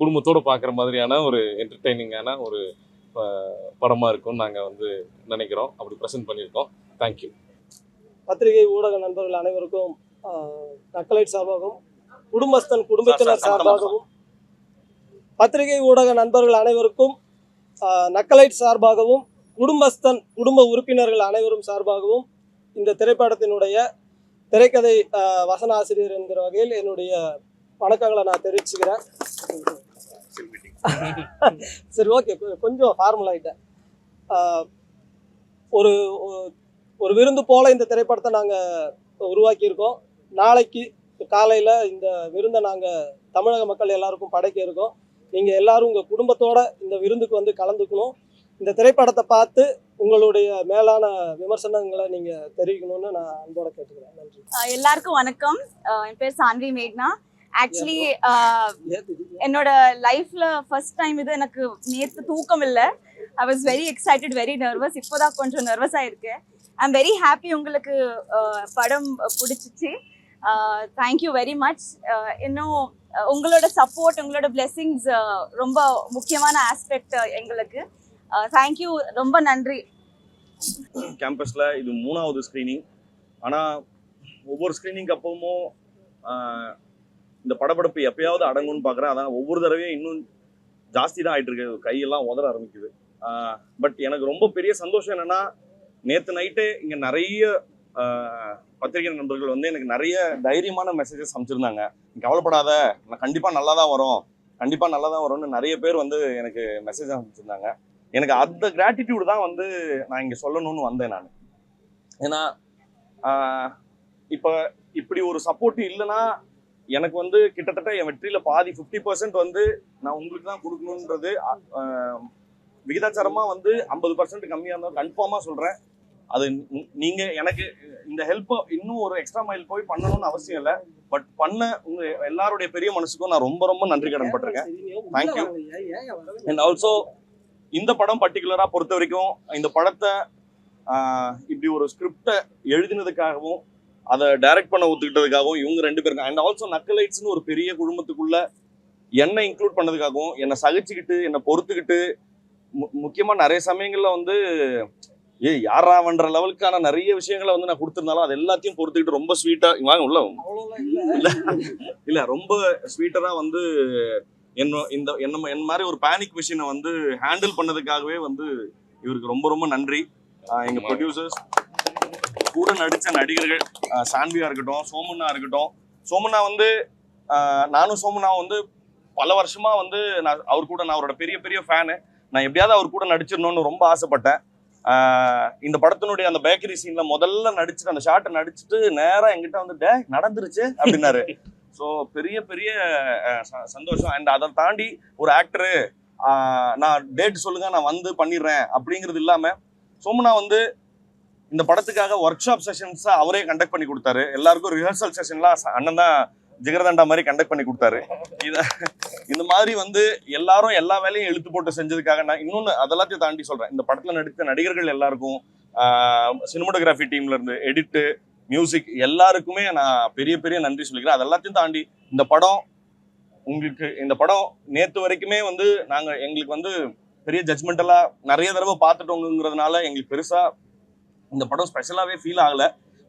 குடும்பத்தோடு பார்க்குற மாதிரியான ஒரு என்டர்டெய்னிங்கான ஒரு அஹ், படமா இருக்கும்னு நாங்கள் வந்து நினைக்கிறோம். அப்படி ப்ரெசென்ட் பண்ணியிருக்கோம். தேங்க்யூ பத்திரிகை ஊடக நண்பர்கள் அனைவருக்கும் நக்கலைட் சார்பாகவும் குடும்பஸ்தன் குடும்பத்தினர் சார், சார், சார்பாகவும் பத்திரிகை ஊடக நண்பர்கள் அனைவருக்கும் நக்கலைட் சார்பாகவும் குடும்பஸ்தன் குடும்ப உறுப்பினர்கள் அனைவரும் சார்பாகவும் இந்த திரைப்படத்தினுடைய திரைக்கதை வசன ஆசிரியர் என்கிற வகையில் என்னுடைய வணக்கங்களை நான் தெரிவிச்சுக்கிறேன். சரி ஓகே கொஞ்சம் ஃபார்மல் ஆகிட்டேன் ஒரு ஒரு- விருந்து போல இந்த திரைப்படத்தை நாங்கள் உருவாக்கியிருக்கோம். நாளைக்கு காலையில் இந்த விருந்தை நாங்கள் தமிழக மக்கள் எல்லாருக்கும் படைக்க இருக்கோம். நீங்கள் எல்லாரும் உங்கள் குடும்பத்தோட இந்த விருந்துக்கு வந்து கலந்துக்கணும். இந்த திரைப்படத்தை பார்த்து உங்களுடைய மேலான விமர்சனங்களை நீங்கள் தெரிவிக்கணும்னு நான் அன்போட கேட்டுக்கிறேன். நன்றி. எல்லாருக்கும் வணக்கம். என் பேர் சான்வி மேக்னா. ஆக்சுவலி என்னோட லைஃப்ல ஃபர்ஸ்ட் டைம் இது எனக்கு நேற்று தூக்கம் இல்லை I was very excited very nervous இப்போதான் கொஞ்சம் நர்வஸ் ஆயிருக்கேன். ஐ எம் வெரி ஹாப்பி உங்களுக்கு அஹ், படம் பிடிச்சிச்சு. தேங்க்யூ வெரி மச் இன்னும் அஹ், உங்களோட சப்போர்ட் உங்களோட பிளெஸிங்ஸ் ரொம்ப முக்கியமான ஆஸ்பெக்ட் எங்களுக்கு. தேங்க்யூ ரொம்ப நன்றி. கேம்பஸில் இது மூணாவது ஸ்க்ரீனிங் ஆனால் ஒவ்வொரு ஸ்க்ரீனிங் அப்பவும் இந்த படப்படப்பு எப்பயாவது அடங்கும்னு பார்க்குறேன் அதான் ஒவ்வொரு தடவையும் இன்னும் ஜாஸ்தி தான் ஆயிட்டு இருக்கு கையெல்லாம் உதற ஆரம்பிக்குது. பட் எனக்கு ரொம்ப பெரிய சந்தோஷம் என்னன்னா நேற்று நைட்டு இங்கே நிறைய பத்திரிகை நண்பர்கள் வந்து எனக்கு நிறைய தைரியமான மெசேஜஸ் அமைச்சிருந்தாங்க கவலைப்படாத நான் கண்டிப்பாக நல்லா தான் வரும். கண்டிப்பாக நல்லா தான் வரும்னு நிறைய பேர் வந்து எனக்கு மெசேஜ் அமைச்சிருந்தாங்க எனக்கு அந்த கிராட்டிடியூடு தான் வந்து நான் இங்கே சொல்லணும்னு வந்தேன் நான். ஏன்னா இப்போ இப்படி ஒரு சப்போர்ட் இல்லைன்னா எனக்கு வந்து கிட்டத்தட்ட என் வெற்றியில பாதி ஃபிஃப்டி பர்சன்ட் வந்து நான் உங்களுக்கு தான் கொடுக்கணுன்றது விகிதாச்சாரமா வந்து ஐம்பது பர்சன்ட் கம்மியாக இருந்தாலும் கன்ஃபார்மாக சொல்கிறேன் அது நீங்க எனக்கு இந்த ஹெல்ப்பை இன்னும் ஒரு எக்ஸ்ட்ரா மைல் போய் பண்ணணும்னு அவசியம் இல்லை. பட் பண்ண உங்க எல்லாருடைய பெரிய மனசுக்கும் நான் ரொம்ப ரொம்ப நன்றி கடன் பட்டிருக்கேன். you. அண்ட் ஆல்சோ இந்த படம் பர்டிகுலராக பொறுத்த வரைக்கும் இந்த படத்தை இப்படி ஒரு ஸ்கிரிப்டை எழுதினதுக்காகவும் அதை டைரக்ட் பண்ண ஒத்துக்கிட்டதுக்காகவும் இவங்க ரெண்டு பேருக்கும் அண்ட் ஆல்சோ நக்கலைட்ஸ்னு ஒரு பெரிய குடும்பத்துக்குள்ள என்னை இன்க்ளூட் பண்ணதுக்காகவும் என்னை சகிச்சுக்கிட்டு என்னை பொறுத்துக்கிட்டு மு முக்கியமாக நிறைய சமயங்களில் வந்து ஏய் யாராவன்ற லெவலுக்கான நிறைய விஷயங்களை வந்து நான் கொடுத்துருந்தாலும் அது எல்லாத்தையும் பொறுத்துக்கிட்டு ரொம்ப ஸ்வீட்டாக வாங்க உள்ள இல்ல. இல்ல ரொம்ப ஸ்வீட்டரா வந்து என்ன இந்த என்ன என் மாதிரி ஒரு பேனிக் மிஷினை வந்து ஹேண்டில் பண்ணதுக்காகவே வந்து இவருக்கு ரொம்ப ரொம்ப நன்றி. எங்க ப்ரொடியூசர்ஸ் கூட நடித்த நடிகர்கள் சான்வியா இருக்கட்டும் சோமுன்னா இருக்கட்டும். சோமுன்னா வந்து நானும் சோமுன்னா வந்து பல வருஷமா வந்து நான் அவர் கூட நான் அவரோட பெரிய பெரிய ஃபேனு நான் எப்படியாவது அவர் கூட நடிச்சிடணும்னு ரொம்ப ஆசைப்பட்டேன். இந்த படத்தினுடைய அந்த பேக்கரி சீன்ல முதல்ல நடிச்சுட்டு அந்த ஷாட்டை நடிச்சுட்டு நேரா எங்கிட்ட வந்து டே நடந்துருச்சு அப்படின்னாரு. ஸோ பெரிய பெரிய ச- சந்தோஷம். அண்ட் அதை தாண்டி ஒரு ஆக்டரு நான் டேட் சொல்லுங்க நான் வந்து பண்ணிடுறேன் அப்படிங்கிறது இல்லாம சோமனா வந்து இந்த படத்துக்காக ஒர்க் ஷாப் செஷன்ஸ் அவரே கண்டக்ட் பண்ணி கொடுத்தாரு. எல்லாருக்கும் ரிஹர்சல் செஷன்லாம் அண்ணன் தான் ஜிகர்தண்டா மாதிரி கண்டக்ட் பண்ணி கொடுத்தாரு. இதை இந்த மாதிரி வந்து எல்லாரும் எல்லா வேலையும் எழுத்து போட்டு செஞ்சதுக்காக நான் இன்னொன்னு அதெல்லாத்தையும் தாண்டி சொல்றேன். இந்த படத்துல நடித்த நடிகர்கள் எல்லாருக்கும் சினிமோட்டோகிராஃபி டீம்ல இருந்து எடிட்டு மியூசிக் எல்லாருக்குமே நான் பெரிய பெரிய நன்றி சொல்லிக்கிறேன். அது எல்லாத்தையும் தாண்டி இந்த படம் உங்களுக்கு இந்த படம் நேத்து வரைக்குமே வந்து நாங்க எங்களுக்கு வந்து பெரிய ஜட்மெண்டலாக நிறைய தடவை பார்த்துட்டோங்கிறதுனால எங்களுக்கு பெருசா இந்த படம் ஸ்பெஷலாவே ஃபீல் ஆகல.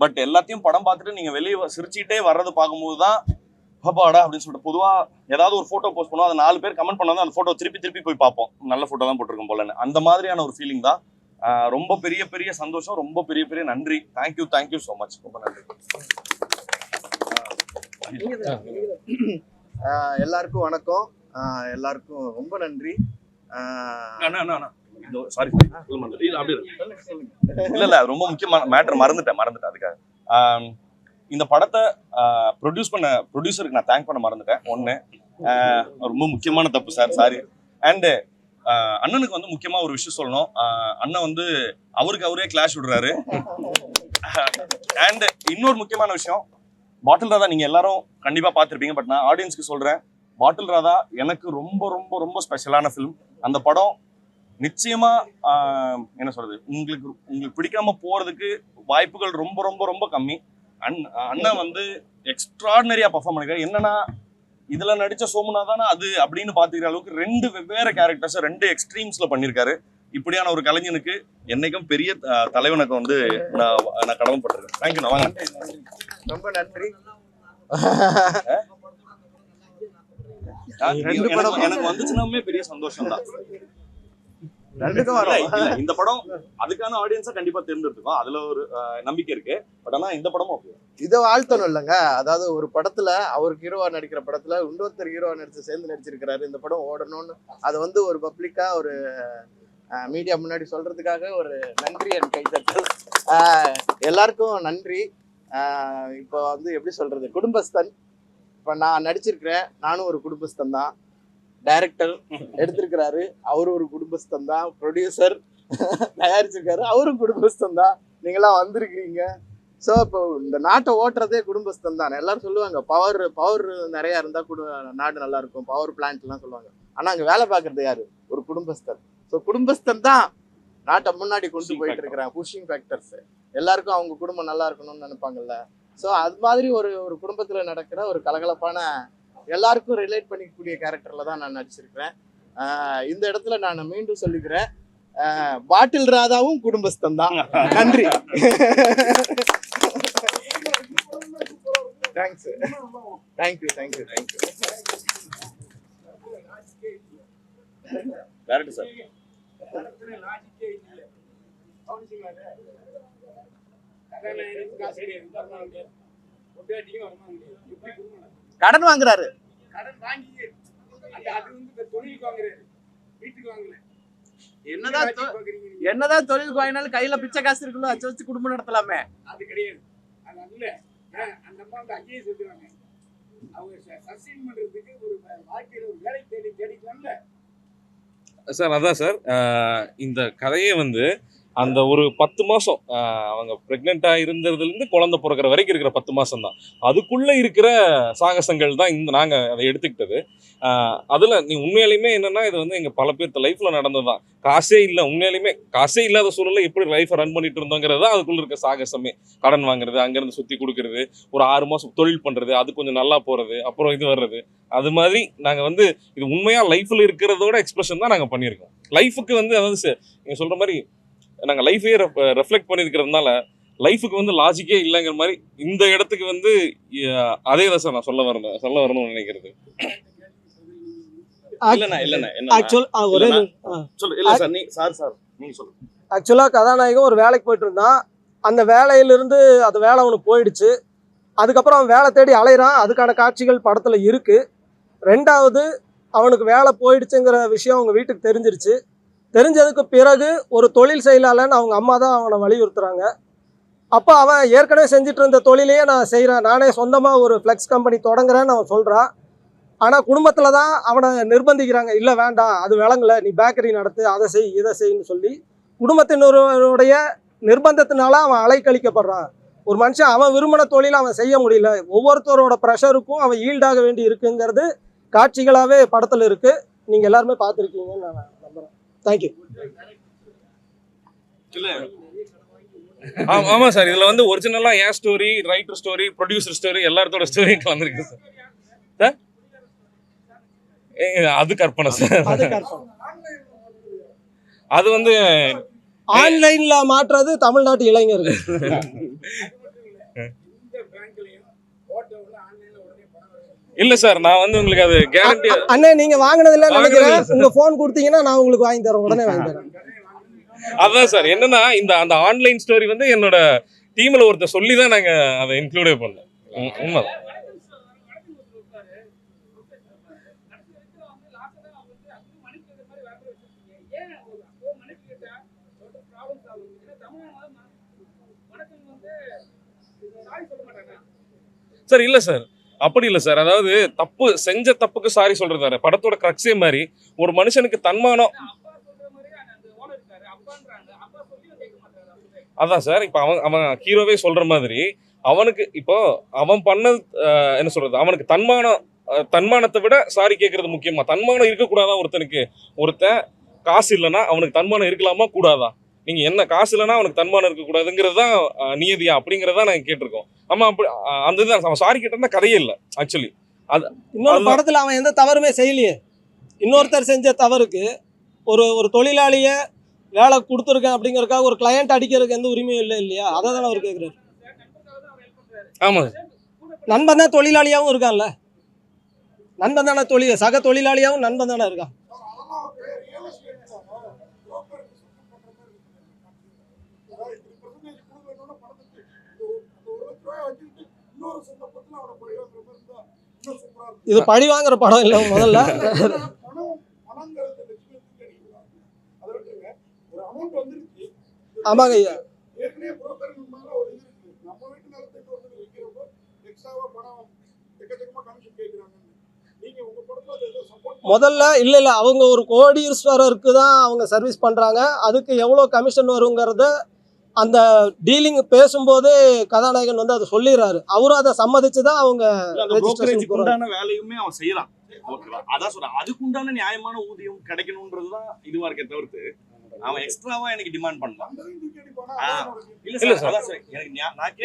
பட் எல்லாத்தையும் படம் பார்த்துட்டு நீங்க வெளியே சிரிச்சுட்டே வர்றது பார்க்கும்போது தான் அப்பாடா அப்படின்னு சொல்லிட்டு பொதுவா ஏதாவது ஒரு போட்டோ போஸ்ட் பண்ணுவோம். அதை நாலு பேர் கமெண்ட் பண்ணாதான் அந்த போட்டோ திருப்பி திருப்பி போய் பார்ப்போம். நல்ல போட்டோ தான் போட்டிருக்கோம் போலன்னு. அந்த மாதிரியான ஒரு ஃபீலிங் தான். ரொம்ப பெரிய பெரிய சந்தோஷம். ரொம்ப பெரிய பெரிய நன்றி. தேங்க்யூ தேங்க்யூ ஸோ மச் ரொம்ப நன்றி. எல்லாருக்கும் வணக்கம். எல்லாருக்கும் ரொம்ப நன்றி. ஆஹ் சாரி இல்ல இல்ல. ரொம்ப முக்கியமான மேட்டர் மறந்துட்டேன் மறந்துட்டேன் அதுக்காக. இந்த படத்தை ப்ரொடியூஸ் பண்ண ப்ரொடியூசருக்கு நான் தேங்க் பண்ண மறந்துட்டேன் ஒன்று ரொம்ப முக்கியமான தப்பு சார் சாரி அண்டு அண்ணனுக்கு வந்து முக்கியமாக ஒரு விஷயம் சொல்லணும். அண்ணன் வந்து அவருக்கு அவரே கிளாஷ் விடுறாரு. அண்ட் இன்னொரு முக்கியமான விஷயம் பாட்டில் ராதா நீங்க எல்லாரும் கண்டிப்பா பார்த்துருப்பீங்க பட் நான் ஆடியன்ஸ்க்கு சொல்றேன் பாட்டில் ராதா எனக்கு ரொம்ப ரொம்ப ரொம்ப ஸ்பெஷலான ஃபிலிம் அந்த படம் நிச்சயமா என்ன சொல்றது உங்களுக்கு உங்களுக்கு பிடிக்காம போறதுக்கு வாய்ப்புகள் ரொம்ப ரொம்ப ரொம்ப கம்மி. அண் அண்ணன் வந்து எக்ஸ்ட்ராடினரியா பர்ஃபார்ம் பண்ணிருக்காரு. என்னன்னா இதுல நடிச்ச சோமுனாதானா அது அப்படின்னு பாத்துக்கிற அளவுக்கு ரெண்டு வெவ்வேறு கேரக்டர்ஸ் ரெண்டு எக்ஸ்ட்ரீம்ஸ்ல பண்ணிருக்காரு. இப்படியான ஒரு கலைஞனுக்கு என்னைக்கும் பெரிய தலைவனுக்கு வந்து நான் நான் கடமைப்பட்டிருக்கேன் தேங்க்யூ வாங்க. ரொம்ப நன்றி. எனக்கு- வந்துச்சுன்னாமே பெரிய சந்தோஷம் தான் ரெண்டுக்கும் இல்ல, வரோம் இல்ல, இந்த படம் அதுக்கான ஆடியன்ஸை கண்டிப்பா தேர்ந்தெடுத்துக்கும் அதுல ஒரு நம்பிக்கை இருக்கு. பட் ஆனா இந்த படமும் அப்படி இதை வாழ்த்தணும் இல்லைங்க. அதாவது ஒரு படத்துல அவருக்கு ஹீரோவா நடிக்கிற படத்துல இன்னொருத்தர் ஹீரோவா நடிச்சு சேர்ந்து நடிச்சிருக்கிறாரு. இந்த படம் ஓடணும்னு அதை வந்து ஒரு பப்ளிக்கா ஒரு மீடியா முன்னாடி சொல்றதுக்காக ஒரு நன்றி என் கைத்தட்டல் எல்லாருக்கும் நன்றி. ஆஹ் இப்போ வந்து எப்படி சொல்றது? குடும்பஸ்தன். இப்போ நான் நடிச்சிருக்கிறேன். நானும் ஒரு குடும்பஸ்தன் தான். டைரக்டர் எடுத்திருக்கிறாரு. அவரும் ஒரு குடும்பஸ்தன் தான். ப்ரொடியூசர் தயாரிச்சிருக்காரு. அவரும் குடும்பஸ்தன் தான். நீங்களாம் வந்திருக்கிறீங்க. ஸோ இப்போ இந்த நாட்டை ஓட்டுறதே குடும்பஸ்தன் தான். எல்லாரும் சொல்லுவாங்க பவர் பவர் நிறைய இருந்தால் குடு நாடு நல்லா இருக்கும். பவர் பிளான்ட்லாம் சொல்லுவாங்க. ஆனால் அங்கே வேலை பார்க்கறது யாரு? ஒரு குடும்பஸ்தன். ஸோ குடும்பஸ்தன் தான் நாட்டை முன்னாடி கொண்டு போயிட்டு. இருக்கிறான் புஷிங் ஃபேக்டர்ஸ் எல்லாருக்கும் அவங்க குடும்பம் நல்லா இருக்கணும்னு நினைப்பாங்கல்ல. ஸோ அது மாதிரி ஒரு ஒரு குடும்பத்தில் நடக்கிற ஒரு கலகலப்பான எல்லாருக்கும் ரிலேட் பண்ணிக்கக்கூடிய கேரக்டர்ல தான் நான் நடிச்சிருக்கிறேன். இந்த இடத்துல நான் மீண்டும் சொல்லிக்கிறேன். பாட்டில் ராதாவும் குடும்பஸ்தன் தான். நன்றி. Thanks thank you thank you thank you director sir கடன் வாங்குறாரு கடன் வாங்கி அந்த அது வந்து இந்த தொழிலுக்கு வாங்குறாரு. வீட்டுக்கு வாங்கல. என்னதான்? என்னதான் தொழில் வாங்கினாலும் கையில பிச்சை காசு இருக்குல்ல வச்சு வச்சு குடும்பம் நடத்தலாமே. அது கிடையாது. அந்த அம்மா வந்து ஐஏஎஸ் சொல்றாங்க அவங்க சஸ்டெயின் பண்றதுக்கு ஒரு வாழ்க்கையில ஒரு வேலை தேடி தேடிக்கலாம்ல. சார் அதான் சார். ஆஹ் இந்த கதையே வந்து அந்த ஒரு பத்து மாதம் அவங்க ப்ரெக்னெண்ட்டாக இருந்ததுலேருந்து குழந்தை பிறக்கிற வரைக்கும் இருக்கிற பத்து மாதம் தான் அதுக்குள்ளே இருக்கிற சாகசங்கள் தான் இந்த நாங்கள் அதை எடுத்துக்கிட்டது. அதில் நீ உண்மையிலையுமே என்னென்னா இது வந்து எங்கள் பல பேர்த்த லைஃப்பில் நடந்தது தான் காசே இல்லை உண்மையிலையுமே காசே இல்லாத சூழலில் எப்படி லைஃப்பை ரன் பண்ணிட்டு இருந்தோங்கிறது தான் அதுக்குள்ளே இருக்க சாகசமே. கடன் வாங்குறது அங்கேருந்து சுற்றி கொடுக்குறது ஒரு ஆறு மாதம் தொழில் பண்ணுறது அது கொஞ்சம் நல்லா போகிறது அப்புறம் இது வர்றது. அது மாதிரி நாங்கள் வந்து இது உண்மையாக லைஃப்பில் இருக்கிறதோட எக்ஸ்பிரஷன் தான் நாங்கள் பண்ணியிருக்கோம். லைஃபுக்கு வந்து அதாவது நீங்கள் சொல்கிற மாதிரி நாங்கள் லைஃபே ரெஃப்ளெக்ட் பண்ணியிருக்கிறதுனால லைஃபுக்கு வந்து லாஜிக்கே இல்லைங்கிற மாதிரி இந்த இடத்துக்கு வந்து அதே தான் சார் நான் சொல்ல வரணும் சொல்ல வரணும்னு நினைக்கிறது. ஆக்சுவலாக கதாநாயகன் ஒரு வேலைக்கு போயிட்டு இருந்தான். அந்த வேலையிலிருந்து அந்த வேலை அவனுக்கு போயிடுச்சு. அதுக்கப்புறம் அவன் வேலை தேடி அலைகிறான் அதுக்கான காட்சிகள் படத்தில் இருக்குது ரெண்டாவது அவனுக்கு வேலை போயிடுச்சுங்கிற விஷயம் அவங்க வீட்டுக்கு தெரிஞ்சிருச்சு. தெரிஞ்சதுக்கு பிறகு ஒரு தொழில் செய்யலான்னு அவங்க அம்மா தான் அவனை வலியுறுத்துறாங்க. அப்போ அவன் ஏற்கனவே செஞ்சுட்டு இருந்த தொழிலையே நான் செய்கிறேன் நானே சொந்தமாக ஒரு ஃப்ளெக்ஸ் கம்பெனி தொடங்குறேன்னு அவன் சொல்கிறான் ஆனால் குடும்பத்தில் தான் அவனை நிர்பந்திக்கிறாங்க. இல்லை வேண்டாம். அது விளங்கல. நீ பேக்கரி நடத்து. அதை செய் இதை செய்ன்னு சொல்லி குடும்பத்தினருடைய நிர்பந்தத்தினால அவன் அலைக்கழிக்கப்படுறான். ஒரு மனுஷன் அவன் விரும்பின தொழில் அவன் செய்ய முடியல. ஒவ்வொருத்தரோட ப்ரெஷருக்கும் அவன் ஈல்டாக வேண்டி இருக்குங்கிறது காட்சிகளாகவே படத்தில் இருக்குது நீங்கள் எல்லாருமே பார்த்துருக்கீங்கன்னு நான் தேங்க்யூ ஆமா சார். இதில் வந்து ஒரிஜினலாக என் story writer story producer story எல்லாத்தோட ஸ்டோரியும் கலந்துருக்கு சார். அது கற்பனை சார். அது வந்து ஆன்லைன்ல மாற்றுறது தமிழ்நாட்டு இளைஞர்கள் இந்த பேங்க்லயும் ஓட்டோவில் ஆன்லைன்ல உடனே பணம் வரும் இல்ல சார் நான் வந்து உங்களுக்கு அது கேரண்டி அண்ணே நீங்க வாங்கினதில்ல நினைக்கிறேன் உங்க போன் கொடுத்தீங்கன்னா நான் உங்களுக்கு வாங்கி தரேன் உடனே வாங்கி தரேன். அதான் சார் என்னன்னா இந்த அந்த ஆன்லைன் ஸ்டோரி வந்து என்னோட டீம்ல ஒருத்தர் சொல்லி தான் நாங்க அதை இன்க்ளூடே பண்ணோம். உண்மைதான் சார் இல்ல சார். அப்படி இல்லை சார். அதாவது தப்பு செஞ்ச தப்புக்கு சாரி சொல்றது வேற. படத்தோட கிரக்ஸே மாதிரி ஒரு மனுஷனுக்கு தன்மானம் அதான் சார். இப்போ அவன் அவன் ஹீரோவே சொல்ற மாதிரி அவனுக்கு இப்போ அவன் பண்ண என்ன சொல்றது? அவனுக்கு தன்மானம் தன்மானத்தை விட சாரி கேட்கறது முக்கியமா? தன்மானம் இருக்கக்கூடாதா ஒருத்தனுக்கு? ஒருத்தன் காசு இல்லைன்னா அவனுக்கு தன்மானம் இருக்கலாமா? கூடாதா? நீங்க என்ன காசு இல்லைன்னா அவனுக்கு தன்மானம் இருக்கக்கூடாதுங்கிறது தான் நியதியா அப்படிங்கிறதா நாங்கள் கேட்டிருக்கோம். ஆமா அப்படி அந்த இதுதான். அவன் சாரி கேட்டிருந்தா கதையே இல்லை ஆக்சுவலி இன்னொரு அதுதான். படத்துல அவன் எந்த தவறுமே செய்யலையே. இன்னொருத்தர் செஞ்ச தவறுக்கு ஒரு ஒரு தொழிலாளிய வேலை கொடுத்துருக்கேன் அப்படிங்கறதுக்காக ஒரு கிளையண்ட் அடிக்கிறதுக்கு எந்த உரிமையும் இல்லை இல்லையா? அதை தானே அவர் கேட்குறாரு ஆமா. நண்பன் தான் தொழிலாளியாகவும் இருக்கான்ல. நண்பன் தானே தொழில் சக தொழிலாளியாகவும் நண்பன் தானே இருக்கான் அதெல்லாம் ரியல் எஸ்டேட் புரோக்கர் அதாவது இப்படி பெர்சன்டேஜ் கொடுக்கணும்னா படத்துக்கு இந்த ஒரு அந்த ஒரு லட்ச ரூபாய் வச்சுக்கிட்டு இன்னொரு சந்தர்ப்பத்தில் அவனை பழி வாங்குற மாதிரி இருந்தா இன்னும் சூப்பரா இருக்கும் இது பழி வாங்குற படம் இல்லை முதல்ல. ஆமாங்க ஐயா. முதல்ல இல்ல இல்ல அவங்க ஒரு கோடீஸ்வரருக்கு தான் அவங்க சர்வீஸ் பண்றாங்க. அதுக்கு எவ்வளவு கமிஷன் வருங்கிறத அந்த டீலிங் பேசும்போது கதாநாயகன் வந்து அதை சொல்லிடுறாரு. அவரும் அதை சம்மதிச்சு தான் அவங்க. உண்டான வேலையுமே அவன் செய்யறான். அதான் சொல்றேன். அதுக்கு உண்டான நியாயமான ஊதியம் கிடைக்கணும்ன்றதுதான் இதுவா இருக்கே தவிர்த்து அவன் எக்ஸ்ட்ராவா எனக்கு டிமாண்ட் பண்ணலாம்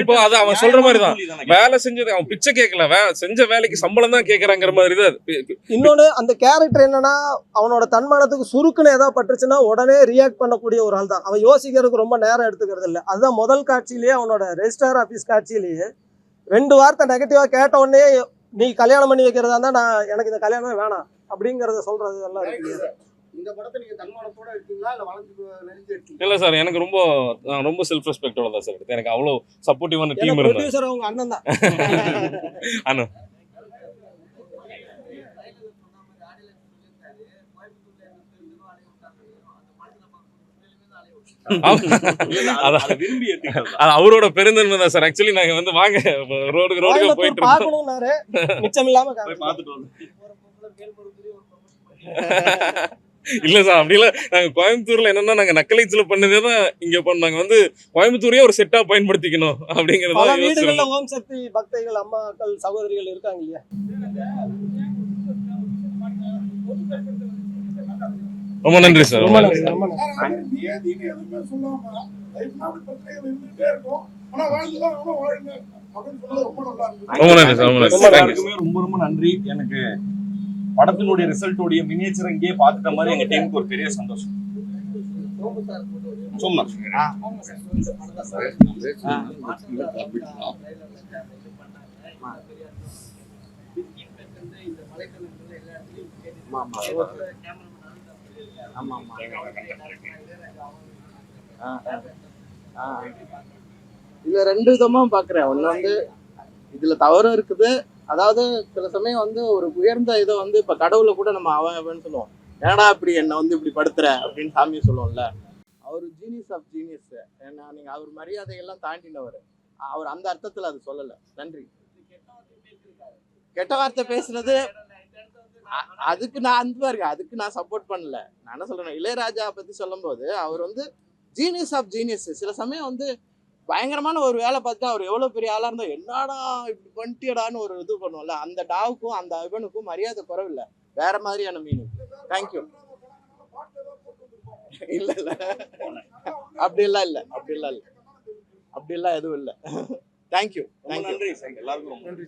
இப்போ அது அவன் சொல்ற மாதிரி தான். வேலை செஞ்சது அவன் பிச்சை கேட்கல. செஞ்ச வேலைக்கு சம்பளம் தான் கேட்கறாங்கிற மாதிரி தான் இன்னொன்னு அந்த கேரக்டர் என்னன்னா அவனோட தன்மானத்துக்கு சுருக்குன்னு ஏதாவது பட்டுச்சுன்னா உடனே ரியாக்ட் பண்ணக்கூடிய ஒரு ஆள் தான் அவன் யோசிக்கிறதுக்கு ரொம்ப நேரம் எடுத்துக்கிறது இல்லை. அதுதான் முதல் காட்சியிலேயே அவனோட ரெஜிஸ்டார் ஆஃபீஸ் காட்சியிலேயே ரெண்டு வார்த்தை நெகட்டிவா கேட்ட உடனே நீ கல்யாணம் பண்ணி வைக்கிறதா இருந்தா நான் எனக்கு இந்த கல்யாணமே வேணாம். அப்படிங்கறத சொல்றது எல்லாம் இருக்கு? இந்த படத்தை நீங்க தன்மானத்தோட எடுத்தீங்களா? இல்ல வளர்ந்து சார் எனக்கு ரொம்ப நான் ரொம்ப செல்ஃப் ரெஸ்பெக்டோட தான் சார் எடுத்தேன். எனக்கு அவ்வளவு சப்போர்ட்டிவான டீம் அவங்க அண்ணன் தான். அவரோட பெருந்தன்மை தான் சார். ஆக்சுவலி நாங்க வந்து வாங்க ரோடுக்கு ரோடுக்கு கோயம்புத்தூர் போயிட்டு இருக்கோம். மிச்சம் இல்லாம போய் காமிச்சாரு. பார்த்துட்டு வந்து இல்ல சார் அப்படி இல்ல. நாங்க கோயம்புத்தூர்ல என்னன்னா நாங்க நக்கலைச்சில பண்ணதே தான் இங்க பண்ணாங்க வந்து கோயம்புத்தூரே ஒரு செட்டா பயன்படுத்திக்கணும் அப்படிங்கறத வீடுகள்ல ஓம் சக்தி பக்தைகள் அம்மாக்கள் சகோதரிகள் இருக்காங்க இல்லையா? ரொம்ப நன்றி சார் ரொம்ப நன்றி. ரொம்ப நன்றி. சார் ரொம்ப நன்றி. எனக்கு படத்தினுடைய ரிசல்ட்டோடைய மினியேச்சர் இங்கேயே பார்த்துட்ட மாதிரி எங்க டீமுக்கு ஒரு பெரிய சந்தோஷம் சோம்நாத் ஆமா ஆமா ஆ, ஆ. ஆ. இதுல ரெண்டு விதமா பாக்குறேன் ஒன்னு வந்து இதுல தவறும் இருக்குது அதாவது சில சமயம் வந்து ஒரு உயர்ந்த இதை வந்து இப்ப கடவுளை கூட நம்ம அவன் அவன்னு சொல்லுவோம். ஏடா இப்படி என்னை வந்து இப்படி படுத்துற? அப்படின்னு சாமி சொல்லுவோம்ல. அவர் ஜீனியஸ் ஆஃப் ஜீனியஸ் ஏன்னா நீங்க அவர் மரியாதையெல்லாம் தாண்டினவர். அவர் அந்த அர்த்தத்துல அது சொல்லல. நன்றி. கெட்ட வார்த்தை பேசுனது அதுக்கு நான் அன்பா பாருங்க. அதுக்கு நான் சப்போர்ட் பண்ணல. நான் என்ன சொல்றேன் இளையராஜா பத்தி சொல்லும்போது அவர் வந்து ஜீனியஸ் ஆஃப் ஜீனியஸ் சில சமயம் வந்து பயங்கரமான ஒரு வேலை பார்த்துட்டு அவர் எவ்வளவு பெரிய ஆளா இருந்தால் என்னடா இப்படி பண்ணிட்டியடான்னு ஒரு இது பண்ணுவோம்ல அந்த டாவுக்கும் அந்த இவனுக்கும் மரியாதை குறைவில்லை. வேற மாதிரியான மீன். தேங்க்யூ இல்லை இல்ல. அப்படிலாம் இல்ல. அப்படிலாம் இல்ல. அப்படிலாம் எதுவும் இல்ல. தேங்க்யூ தேங்க்யூ நன்றி எல்லாருக்கும் நன்றி.